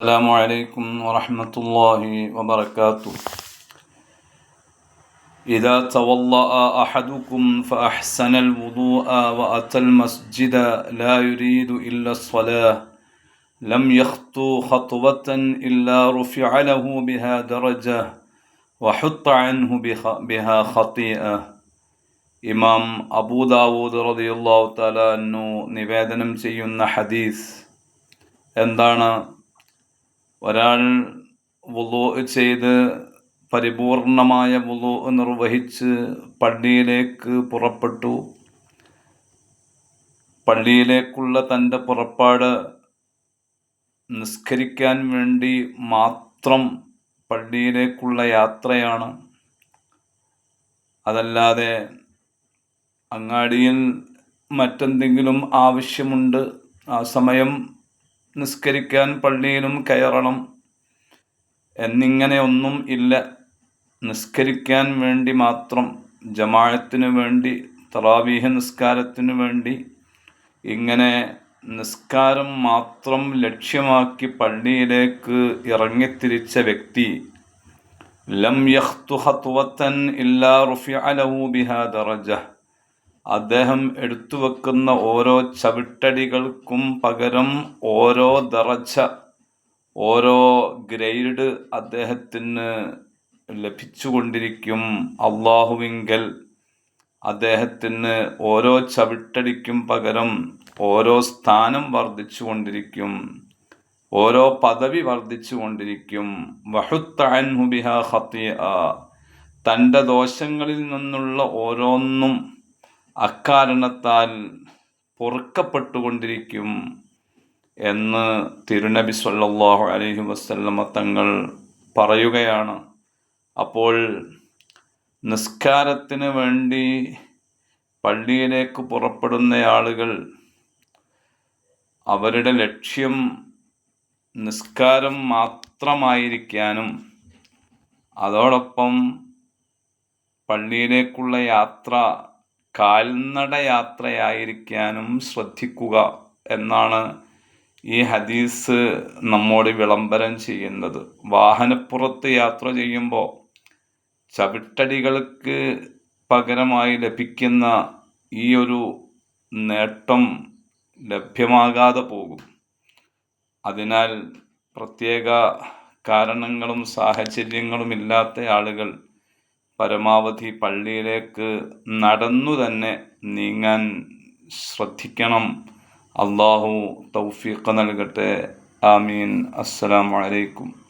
السلام عليكم ورحمة الله وبركاته إذا تولأ أحدكم فأحسن الوضوء وأتى المسجد لا يريد إلا الصلاة لم يخطو خطوة إلا رفع له بها درجة وحط عنه بها خطيئة ഇമാം അബൂദാവൂദ് റളിയല്ലാഹു തആല അന്നു നിവേദനം ചെയ്യുന്ന ഹദീസ് എന്താണ് ഒരാൾ വുളു ചെയ്ത് പരിപൂർണമായ വുളു നിർവഹിച്ച് പള്ളിയിലേക്ക് പുറപ്പെട്ടു. പള്ളിയിലേക്കുള്ള തന്റെ പുറപ്പാട് നിസ്കരിക്കാൻ വേണ്ടി മാത്രം പള്ളിയിലേക്കുള്ള യാത്രയാണ്. അതല്ലാതെ അങ്ങാടിയിൽ മറ്റെന്തെങ്കിലും ആവശ്യമുണ്ട് ആ സമയം നിസ്കരിക്കാൻ പള്ളിയിലും കയറണം. എന്നിങ്ങനെ ഒന്നും ഇല്ല. നിസ്കരിക്കാൻ വേണ്ടി മാത്രം ജമാഴത്തിന് വേണ്ടി തറാവീഹ നിസ്കാരത്തിന് വേണ്ടി. ഇങ്ങനെ നിസ്കാരം മാത്രം ലക്ഷ്യമാക്കി പള്ളിയിലേക്ക് ഇറങ്ങിത്തിരിച്ച വ്യക്തി ലം ഹത്വത്തൻ ഇല്ലാ റുഫി അലഹു ബിഹാ ദറജ. അദ്ദേഹം എടുത്തു വെക്കുന്ന ഓരോ ചവിട്ടടികൾക്കും പകരം ഓരോ ദറച്ച ഓരോ ഗ്രേഡ് അദ്ദേഹത്തിന് ലഭിച്ചുകൊണ്ടിരിക്കും. അള്ളാഹുവിങ്കൽ അദ്ദേഹത്തിന് ഓരോ ചവിട്ടടിക്കും പകരം ഓരോ സ്ഥാനം വർദ്ധിച്ചു കൊണ്ടിരിക്കും ഓരോ പദവി വർദ്ധിച്ചു കൊണ്ടിരിക്കും വഹുത്തൻഹുബിഹ ഹത്തിയ തന്റെ ദോഷങ്ങളിൽ നിന്നുള്ള ഓരോന്നും അക്കാരണത്താൽ പൊറുക്കപ്പെട്ടുകൊണ്ടിരിക്കും എന്ന് തിരുനബി സല്ലാഹു അലഹി വസ്ല്ലമ തങ്ങൾ പറയുകയാണ്. അപ്പോൾ നിസ്കാരത്തിന് വേണ്ടി പള്ളിയിലേക്ക് പുറപ്പെടുന്ന ആളുകൾ അവരുടെ ലക്ഷ്യം നിസ്കാരം മാത്രമായിരിക്കാനും അതോടൊപ്പം പള്ളിയിലേക്കുള്ള യാത്ര കാൽനട യാത്രയായിരിക്കാനും ശ്രദ്ധിക്കുക എന്നാണ് ഈ ഹദീസ് നമ്മോട് വിളംബരം ചെയ്യുന്നത്. വാഹനപ്പുറത്ത് യാത്ര ചെയ്യുമ്പോൾ ചവിട്ടടികൾക്ക് പകരമായി ലഭിക്കുന്ന ഈ ഒരു നേട്ടം ലഭ്യമാകാതെ പോകും. അതിനാൽ പ്രത്യേക കാരണങ്ങളും സാഹചര്യങ്ങളും ഇല്ലാത്ത ആളുകൾ പരമാവധി പള്ളിയിലേക്ക് നടന്നു തന്നെ നീങ്ങാൻ ശ്രദ്ധിക്കണം. അള്ളാഹു തൗഫീഖ് നൽകട്ടെ. ആമീൻ. അസ്സലാമു അലൈക്കും.